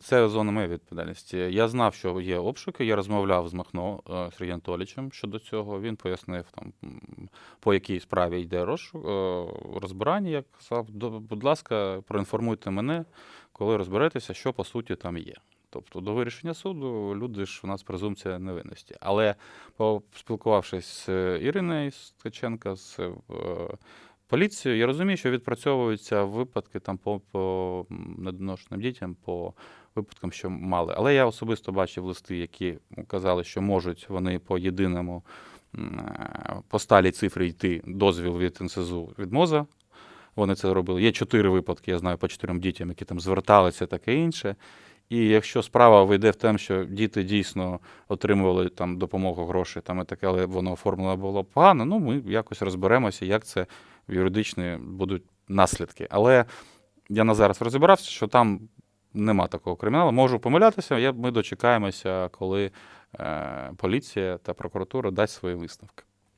Це зона моєї відповідальності. Я знав, що є обшуки. Я розмовляв з Махно е, Сергієм Анатолійовичем щодо цього. Він пояснив там, по якій справі йде розшук, е, розбирання. Я казав, будь ласка, проінформуйте мене, коли розберетеся, що по суті там є. Тобто до вирішення суду люди ж у нас презумпція невинності. Але поспілкувавшись з Іриною Ткаченко, з е, поліцією, я розумію, що відпрацьовуються випадки там по, по недоношеним дітям, по випадкам, що мали. Але я особисто бачив листи, які казали, що можуть вони по єдиному е, по сталій цифрі йти дозвіл від НСЗУ від МОЗа. Вони це робили. Є чотири випадки, я знаю по чотирьом дітям, які там зверталися, таке інше. І якщо справа вийде в те, що діти дійсно отримували там допомогу грошей, там і таке, але воно оформлено було погано, ну ми якось розберемося, як це юридичні будуть наслідки. Але я на зараз розібрався, що там нема такого криміналу. Можу помилятися, я, ми дочекаємося, коли е, поліція та прокуратура дасть свої висновки.